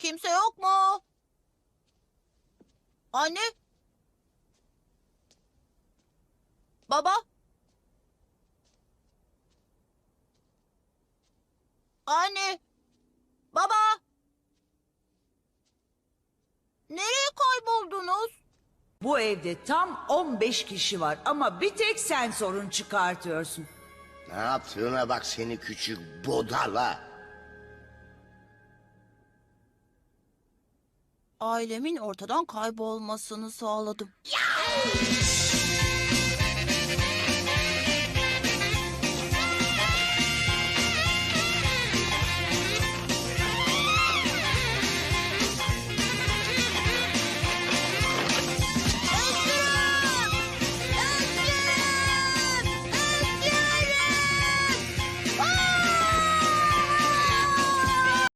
Kimse yok mu? Anne? Baba? Anne? Baba? Nereye kayboldunuz? Bu evde tam 15 kişi var ama bir tek sen sorun çıkartıyorsun. Ne yaptığına bak seni küçük bodala. ailemin ortadan kaybolmasını sağladım. Ya!